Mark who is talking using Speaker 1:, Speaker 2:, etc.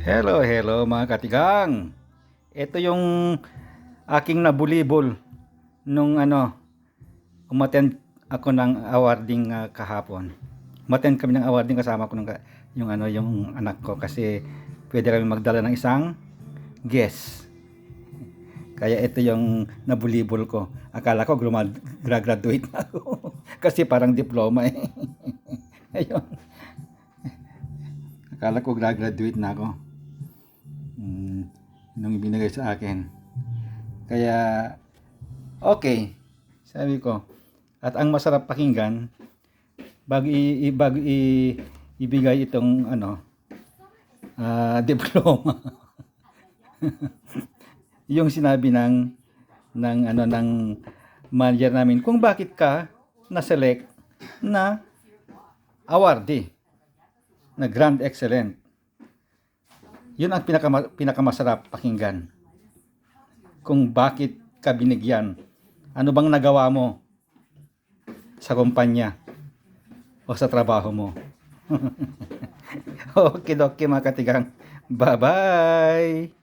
Speaker 1: Hello, hello mga katigang. Ito yung aking nabulibol nung ano, umattend ako ng awarding ah, kahapon. Umattend kami ng awarding kasama ko nung yung ano yung anak ko kasi pwede kami magdala ng isang guest. Kaya ito yung nabulibol ko. Akala ko graduate na ako. kasi parang diploma eh. Ayun. Akala ko graduate na ako. Nung ibinigay sa akin. Kaya, okay. Sabi ko. At ang masarap pakinggan, bago, i, bago i, ibigay itong ano, ah, diploma. yung sinabi ng ng ano ng manager namin kung bakit ka na-select na awardee na Grand Excellent. Yun ang pinaka, pinakamasarap pakinggan. Kung bakit ka binigyan. Ano bang nagawa mo sa kumpanya o sa trabaho mo. okay, okay mga katigang. Bye-bye!